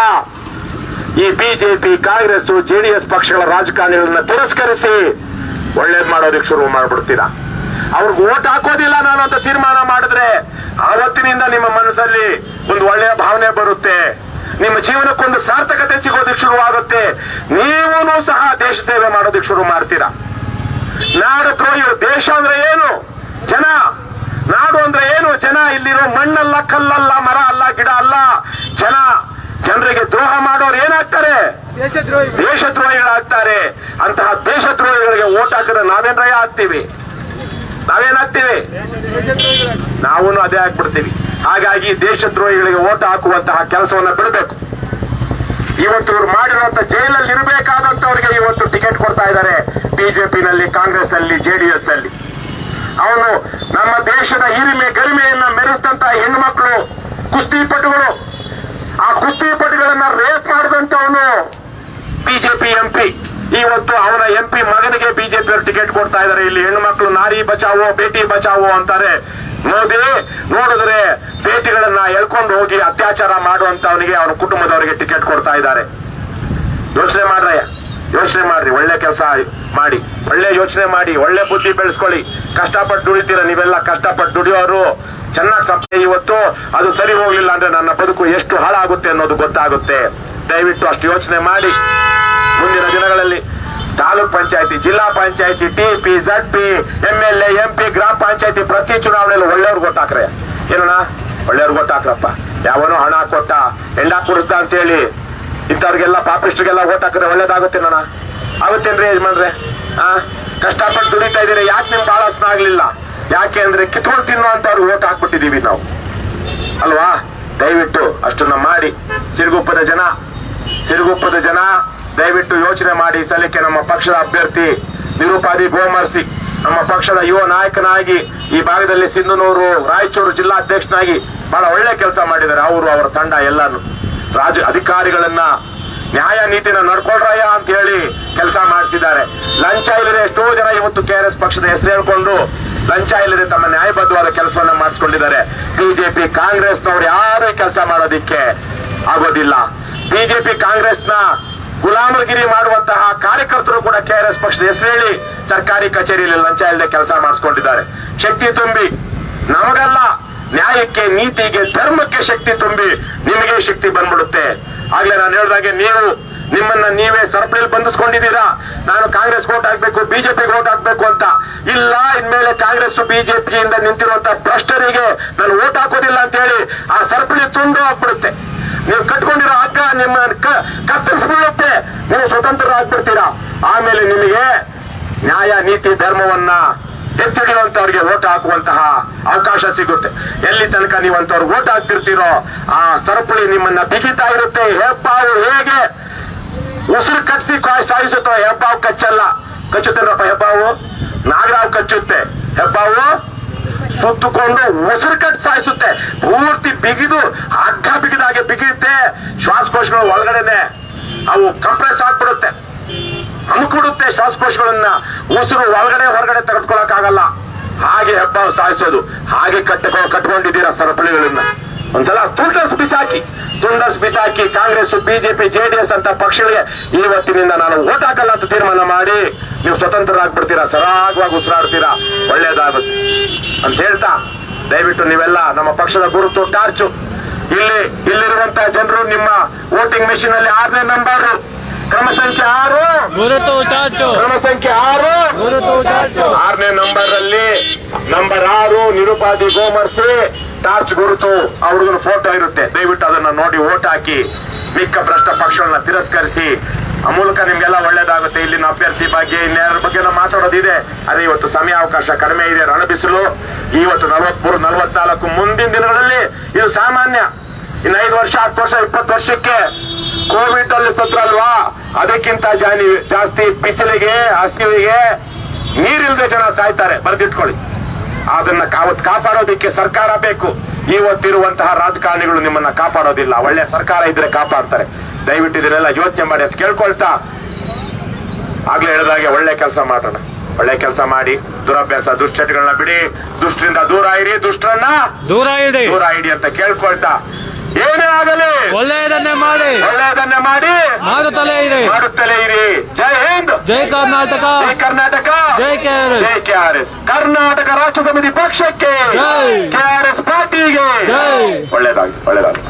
ಈ ಬಿಜೆಪಿ, ಕಾಂಗ್ರೆಸ್ ಜೆಡಿಎಸ್ ಪಕ್ಷಗಳ ರಾಜಕಾರಣಿಗಳನ್ನ ತಿರಸ್ಕರಿಸಿ ಒಳ್ಳೇದ್ ಮಾಡೋದಕ್ಕೆ ಶುರು ಮಾಡ್ಬಿಡ್ತೀರಾ? ಅವ್ರಿಗೆ ಓಟ್ ಹಾಕೋದಿಲ್ಲ ನಾನು ಅಂತ ತೀರ್ಮಾನ ಮಾಡಿದ್ರೆ ಆವತ್ತಿನಿಂದ ನಿಮ್ಮ ಮನಸ್ಸಲ್ಲಿ ಒಂದು ಒಳ್ಳೆಯ ಭಾವನೆ ಬರುತ್ತೆ. ನಿಮ್ಮ ಜೀವನಕ್ಕೊಂದು ಸಾರ್ಥಕತೆ ಸಿಗೋದಕ್ಕೆ ಶುರುವಾಗುತ್ತೆ. ನೀವೂ ಸಹ ದೇಶ ಸೇವೆ ಮಾಡೋದಕ್ಕೆ ಶುರು ಮಾಡ್ತೀರಾ? ನಾಡ ದ್ರೋಹಿಗಳು ದೇಶ ಅಂದ್ರೆ ಏನು? ಜನ. ನಾಡು ಅಂದ್ರೆ ಏನು? ಜನ ಇಲ್ಲಿರೋ ಮಣ್ಣಲ್ಲ ಕಲ್ಲಲ್ಲ ಮರ ಅಲ್ಲ ಗಿಡ ಅಲ್ಲ. ಜನ. ಜನರಿಗೆ ದ್ರೋಹ ಮಾಡೋರು ಏನಾಗ್ತಾರೆ? ದೇಶದ್ರೋಹಿ ದೇಶದ್ರೋಹಿಗಳಾಗ್ತಾರೆ ಅಂತಹ ದೇಶದ್ರೋಹಿಗಳಿಗೆ ಓಟ್ ಹಾಕಿದ್ರೆ ನಾವೇನ್ರಯ ಆಗ್ತೀವಿ? ನಾವೇನಾಗ್ತೀವಿ? ನಾವೂ ಅದೇ ಆಗ್ಬಿಡ್ತೀವಿ. ಹಾಗಾಗಿ ದೇಶದ್ರೋಹಿಗಳಿಗೆ ಓಟ್ ಹಾಕುವಂತಹ ಕೆಲಸವನ್ನ ಬಿಡಬೇಕು. ಇವತ್ತು ಇವ್ರು ಮಾಡಿರುವಂತ ಜೈಲಲ್ಲಿ ಇರಬೇಕಾದಂತವ್ರಿಗೆ ಇವತ್ತು ಟಿಕೆಟ್ ಕೊಡ್ತಾ ಇದ್ದಾರೆ ಬಿಜೆಪಿನಲ್ಲಿ ಕಾಂಗ್ರೆಸ್ ಅಲ್ಲಿ ಜೆಡಿಎಸ್ ಅಲ್ಲಿ ಅವನು ನಮ್ಮ ದೇಶದ ಹಿರಿಮೆ, ಗರಿಮೆಯನ್ನ ಮೆರೆಸಿದಂತ ಹೆಣ್ಮಕ್ಳು ಕುಸ್ತಿಪಟುಗಳು. ಆ ಕುಸ್ತಿಪಟುಗಳನ್ನ ರೇಪ್ ಮಾಡಿದಂತವನು ಬಿಜೆಪಿ ಎಂಪಿ ಇವತ್ತು ಅವನ ಎಂಪಿ ಮಗನಿಗೆ ಬಿಜೆಪಿ ಅವರು ಟಿಕೆಟ್ ಕೊಡ್ತಾ ಇದ್ದಾರೆ. ಇಲ್ಲಿ ಹೆಣ್ಮಕ್ಳು ನಾರಿ ಬಚಾವೋ, ಬೇಟಿ ಬಚಾವೋ ಅಂತಾರೆ. ಮೋದಿ, ನೋಡಿದ್ರೆ ಬೇಟಿಗಳನ್ನ ಎಳ್ಕೊಂಡು ಹೋಗಿ ಅತ್ಯಾಚಾರ ಮಾಡುವಂತವನಿಗೆ ಅವನ ಕುಟುಂಬದವರಿಗೆ ಟಿಕೆಟ್ ಕೊಡ್ತಾ ಇದ್ದಾರೆ. ಯೋಚನೆ ಮಾಡ್ರಯ್ಯ ಯೋಚನೆ ಮಾಡ್ರಿ. ಒಳ್ಳೆ ಕೆಲಸ ಮಾಡಿ, ಒಳ್ಳೆ ಯೋಚನೆ ಮಾಡಿ, ಒಳ್ಳೆ ಬುದ್ಧಿ ಬೆಳೆಸ್ಕೊಳ್ಳಿ. ಕಷ್ಟಪಟ್ಟು ದುಡಿತೀರ, ನೀವೆಲ್ಲ ಕಷ್ಟಪಟ್ಟು ದುಡಿಯೋರು. ಚೆನ್ನಾಗಿ ಸಂಸ್ಥೆ ಇವತ್ತು ಅದು ಸರಿ ಹೋಗ್ಲಿಲ್ಲ ಅಂದ್ರೆ ನನ್ನ ಬದುಕು ಎಷ್ಟು ಹಾಳಾಗುತ್ತೆ ಅನ್ನೋದು ಗೊತ್ತಾಗುತ್ತೆ. ದಯವಿಟ್ಟು ಅಷ್ಟು ಯೋಚನೆ ಮಾಡಿ. ಮುಂದಿನ ದಿನಗಳಲ್ಲಿ taluk panchayati, zilla panchayati T P Z P M L A M P grama panchayati ಪ್ರತಿ ಚುನಾವಣೆಯಲ್ಲಿ ಒಳ್ಳೆಯವ್ರು ಗೊತ್ತಾಕ್ರೆ. ಏನಣ್ಣ? ಒಳ್ಳೆಯವ್ರು ಗೊತ್ತಾಕ್ರಪ್ಪ. ಯಾವನು ಹಣ ಕೊಟ್ಟ ಎಂಡ ಕುಡಿಸ್ದ ಅಂತೇಳಿ ಇಂಥವ್ರಿಗೆಲ್ಲ ಪಾಪಿಸ್ಟ್ರಿಗೆಲ್ಲ ಓಟ್ ಹಾಕಿದ್ರೆ ಒಳ್ಳೇದಾಗುತ್ತೆ ನಾನು ಆಗುತ್ತೇನ್ರಿ ಯಜಮಾನ್ರೆ? ಆ? ಕಷ್ಟಪಟ್ಟು ದುಡಿತಾ ಇದೀರಿ ಯಾಕೆ ನಿಮ್ ಬಹಳ ಆಗ್ಲಿಲ್ಲ? ಯಾಕೆ ಅಂದ್ರೆ ಕಿತ್ಕೊಂಡು ತಿನ್ನೋ ಅಂತವ್ರಿಗೆ ಓಟ್ ಹಾಕ್ಬಿಟ್ಟಿದೀವಿ ನಾವು. ಅಲ್ವಾ? ದಯವಿಟ್ಟು ಅಷ್ಟನ್ನ ಮಾಡಿ. ಸಿರುಗುಪ್ಪದ ಜನ ಸಿರುಗುಪ್ಪದ ಜನ ದಯವಿಟ್ಟು ಯೋಚನೆ ಮಾಡಿ ಸಲ್ಲಿಕೆ ನಮ್ಮ ಪಕ್ಷದ ಅಭ್ಯರ್ಥಿ ನಿರುಪಾದಿ ಗೋಮರ್ಸಿ ನಮ್ಮ ಪಕ್ಷದ ಯುವ ನಾಯಕನಾಗಿ ಈ ಭಾಗದಲ್ಲಿ ಸಿಂಧನೂರು, ರಾಯಚೂರು ಜಿಲ್ಲಾಧ್ಯಕ್ಷನಾಗಿ ಬಹಳ ಒಳ್ಳೆ ಕೆಲಸ ಮಾಡಿದ್ದಾರೆ. ಅವರು ಅವರ ತಂಡ ಎಲ್ಲಾನು. ರಾಜ ಅಧಿಕಾರಿಗಳನ್ನ ನ್ಯಾಯ ನೀತಿನ ನಡ್ಕೊಳ್ರಯ್ಯ ಅಂತ ಹೇಳಿ ಕೆಲಸ ಮಾಡಿಸಿದ್ದಾರೆ. ಲಂಚ ಇಲ್ಲದೆ ಎಷ್ಟೋ ಜನ ಇವತ್ತು ಕೆಆರ್ಎಸ್ ಪಕ್ಷದ ಹೆಸರು ಹೇಳ್ಕೊಂಡು ಲಂಚ ಇಲ್ಲದೆ ತಮ್ಮ ನ್ಯಾಯಬದ್ಧವಾದ ಕೆಲಸವನ್ನ ಮಾಡಿಸ್ಕೊಂಡಿದ್ದಾರೆ. ಬಿಜೆಪಿ ಕಾಂಗ್ರೆಸ್ನವ್ರು ಯಾರೇ ಕೆಲಸ ಮಾಡೋದಿಕ್ಕೆ ಆಗೋದಿಲ್ಲ. ಬಿಜೆಪಿ ಕಾಂಗ್ರೆಸ್ನ ಗುಲಾಮಗಿರಿ ಮಾಡುವಂತಹ ಕಾರ್ಯಕರ್ತರು ಕೂಡ ಕೆಆರ್ಎಸ್ ಪಕ್ಷದ ಹೆಸರು ಹೇಳಿ ಸರ್ಕಾರಿ ಕಚೇರಿಯಲ್ಲಿ ಲಂಚ ಇಲ್ಲದೆ ಕೆಲಸ ಮಾಡಿಸ್ಕೊಂಡಿದ್ದಾರೆ. ಶಕ್ತಿ ತುಂಬಿ, ನಮಗಲ್ಲ, ನ್ಯಾಯಕ್ಕೆ, ನೀತಿಗೆ, ಧರ್ಮಕ್ಕೆ ಶಕ್ತಿ ತುಂಬಿ ನಿಮಗೆ ಶಕ್ತಿ ಬಂದ್ಬಿಡುತ್ತೆ. ಆಗ್ಲೇ ನಾನು ಹೇಳಿದಾಗೆ ನೀವು ನಿಮ್ಮನ್ನ ನೀವೇ ಸರಪಳಿಯಲ್ಲಿ ಬಂಧಿಸ್ಕೊಂಡಿದ್ದೀರಾ? ನಾನು ಕಾಂಗ್ರೆಸ್ ವೋಟ್ ಹಾಕ್ಬೇಕು ಬಿಜೆಪಿ ವೋಟ್ ಹಾಕ್ಬೇಕು ಅಂತ. ಇಲ್ಲ, ಇನ್ಮೇಲೆ ಕಾಂಗ್ರೆಸ್ ಬಿಜೆಪಿಯಿಂದ ನಿಂತಿರುವಂತ ಭ್ರಷ್ಟರಿಗೆ ನಾನು ವೋಟ್ ಹಾಕೋದಿಲ್ಲ ಅಂತ ಹೇಳಿ ಆ ಸರಪಳಿ ತುಂಡು ಹಾಕ್ಬಿಡುತ್ತೆ ನೀವು ಕಟ್ಕೊಂಡಿರೋ ಹಗ್ಗ ನಿಮ್ಮ ಕತ್ತರಿಸ್ಬಿಡುತ್ತೆ ನೀವು ಸ್ವತಂತ್ರರಾಗ್ಬಿಡ್ತೀರಾ? ಆಮೇಲೆ ನಿಮಗೆ ನ್ಯಾಯ, ನೀತಿ, ಧರ್ಮವನ್ನ ಎತ್ತಿಡಿಯುವಂತವ್ರಿಗೆ ಓಟ್ ಹಾಕುವಂತಹ ಅವಕಾಶ ಸಿಗುತ್ತೆ. ಎಲ್ಲಿ ತನಕ ನೀವು ಅಂತವ್ರು ಓಟ್ ಹಾಕ್ತಿರ್ತೀರೋ, ಆ ಸರಪಳಿ ನಿಮ್ಮನ್ನ ಬಿಗಿತಾ ಇರುತ್ತೆ. ಹೆಬ್ಬಾವು ಹೇಗೆ? ಉಸಿರು ಕಟ್ಸಿ ಸಾಯಿಸುತ್ತೋ? ಹೆಬ್ಬಾವು ಕಚ್ಚಲ್ಲ. ಕಚ್ಚುತ್ತೇನಪ್ಪ ಹೆಬ್ಬಾವು ನಾಗರಾವ್ ಕಚ್ಚುತ್ತೆ. ಹೆಬ್ಬಾವು ಸುತ್ತುಕೊಂಡು ಉಸಿರು ಕಟ್ ಸಾಯಿಸುತ್ತೆ. ಪೂರ್ತಿ ಬಿಗಿದು ಹಗ್ಗ ಬಿಗಿದಾಗೆ ಬಿಗಿಯುತ್ತೆ. ಶ್ವಾಸಕೋಶಗಳು ಒಳಗಡೆನೆ ಅವು ಕಂಪ್ರೆಸ್ ಆಗ್ಬಿಡುತ್ತೆ. ಅಮ್ಕೊಡುತ್ತೆ ಶ್ವಾಸಕೋಶಗಳನ್ನ. ಉಸಿರು ಒಳಗಡೆ, ಹೊರಗಡೆ ತೆಗೆದುಕೊಳ್ಳಕ್ಕಾಗಲ್ಲ. ಹಾಗೆ ಹೆಬ್ಬಾವು ಸಾಯಿಸೋದು. ಹಾಗೆ ಕಟ್ಟಕೊ, ಕಟ್ಕೊಂಡಿದ್ದೀರಾ ಸರಪಳಿಗಳನ್ನ. ಒಂದ್ಸಲ ತುಂಡಸ್ ಬಿಸಾಕಿ ತುಂಡಸ್ ಬಿಸಾಕಿ ಕಾಂಗ್ರೆಸ್ ಬಿಜೆಪಿ ಜೆಡಿಎಸ್ ಅಂತ ಪಕ್ಷಗಳಿಗೆ ಇವತ್ತಿನಿಂದ ನಾನು ಓಟ್ ಹಾಕಲ್ಲ ಅಂತ ತೀರ್ಮಾನ ಮಾಡಿ ನೀವು ಸ್ವತಂತ್ರರಾಗ್ಬಿಡ್ತೀರಾ ಸರಾಗವಾಗಿ ಉಸಿರಾಡ್ತೀರಾ ಒಳ್ಳೇದಾಗುತ್ತೆ. ಅಂತ ಹೇಳ್ತಾ ದಯವಿಟ್ಟು ನೀವೆಲ್ಲ ನಮ್ಮ ಪಕ್ಷದ ಗುರುತು ಟಾರ್ಚು. ಇಲ್ಲಿ ಇಲ್ಲಿರುವಂತ ಜನರು ನಿಮ್ಮ ವೋಟಿಂಗ್ ಮೆಷಿನ್ ಅಲ್ಲಿ ಆರನೇ ನಂಬರ್. ಕ್ರಮ ಸಂಖ್ಯೆ ಆರು. ಕ್ರಮ ಸಂಖ್ಯೆ ಆರು. ಆರನೇ ನಂಬರ್ ಅಲ್ಲಿ ನಂಬರ್ ಆರು ನಿರುಪಾದಿ ಗೋಮರ್ಸಿ. ಟಾರ್ಚ್ ಗುರುತು ಅವ್ರಿಗೂ ಫೋಟೋ ಇರುತ್ತೆ. ದಯವಿಟ್ಟು ಅದನ್ನ ನೋಡಿ ಓಟ್ ಹಾಕಿ. ಮಿಕ್ಕ ಭ್ರಷ್ಟ ಪಕ್ಷಗಳನ್ನ ತಿರಸ್ಕರಿಸಿ. ಆ ಮೂಲಕ ನಿಮ್ಗೆಲ್ಲ ಒಳ್ಳೇದಾಗುತ್ತೆ. ಇಲ್ಲಿನ ಅಭ್ಯರ್ಥಿ ಬಗ್ಗೆ ಇನ್ಯಾರ ಬಗ್ಗೆ ಮಾತಾಡೋದಿದೆ. ಅದೇ ಇವತ್ತು ಸಮಯಾವಕಾಶ ಕಡಿಮೆ ಇದೆ. ರಣಬಿಸಿಲು ಇವತ್ತು ನಲವತ್ಮೂರು, ನಲವತ್ನಾಲ್ಕು ಮುಂದಿನ ದಿನಗಳಲ್ಲಿ ಇದು ಸಾಮಾನ್ಯ. ಇನ್ನು ಐದು ವರ್ಷ, ಹತ್ತು ವರ್ಷ, ಇಪ್ಪತ್ತು ವರ್ಷಕ್ಕೆ ಕೋವಿಡ್ ಅಲ್ಲಿ ಸತ್ರಲ್ವಾ ಅದಕ್ಕಿಂತ ಜಾನಿ, ಜಾಸ್ತಿ ಬಿಸಿಲಿಗೆ, ಹಸಿವಿಗೆ ನೀರಿಲ್ದೆ ಜನ ಸಾಯ್ತಾರೆ. ಬರೆದಿಟ್ಕೊಳ್ಳಿ. ಅದನ್ನ ಕಾವತ್ ಕಾಪಾಡೋದಿಕ್ಕೆ ಸರ್ಕಾರ ಬೇಕು. ಇವತ್ತಿರುವಂತಹ ರಾಜಕಾರಣಿಗಳು ನಿಮ್ಮನ್ನ ಕಾಪಾಡೋದಿಲ್ಲ. ಒಳ್ಳೆ ಸರ್ಕಾರ ಇದ್ರೆ ಕಾಪಾಡ್ತಾರೆ. ದಯವಿಟ್ಟು ಇದನ್ನೆಲ್ಲ ಯೋಚನೆ ಮಾಡಿ ಅಂತ ಕೇಳ್ಕೊಳ್ತಾ ಆಗ್ಲೇ ಹೇಳಿದಾಗೆ ಒಳ್ಳೆ ಕೆಲಸ ಮಾಡೋಣ. ಒಳ್ಳೆ ಕೆಲಸ ಮಾಡಿ ದುರಭ್ಯಾಸ ದುಶ್ಚಟಗಳನ್ನ ಬಿಡಿ. ದುಷ್ಟರಿಂದ ದೂರ ಇರಿ ದುಷ್ಟರನ್ನ ದೂರ ಇಡಿ ದೂರ ಇಡಿ ಅಂತ ಕೇಳ್ಕೊಳ್ತಾ ಏನೇ ಆಗಲಿ ಒಳ್ಳೆಯದನ್ನೇ ಮಾಡಿ. ಒಳ್ಳೆಯದನ್ನೇ ಮಾಡಿ. ಮಾಡುತ್ತಲೇ ಇರಿ. ಮಾಡುತ್ತಲೇ ಇರಿ. ಜೈ ಹಿಂದ್. ಜೈ ಕರ್ನಾಟಕ. ಜೈ ಕರ್ನಾಟಕ. ಜೈ ಕೆ ಜೈ ಎಸ್ ಕರ್ನಾಟಕ ರಾಷ್ಟ್ರ ಸಮಿತಿ ಪಕ್ಷಕ್ಕೆ ಜೈ. ಕೆಆರ್ಎಸ್ ಪಾರ್ಟಿಗೆ ಜೈ. ಒಳ್ಳೇದಾಗಿ ಒಳ್ಳೇದಾಗಿ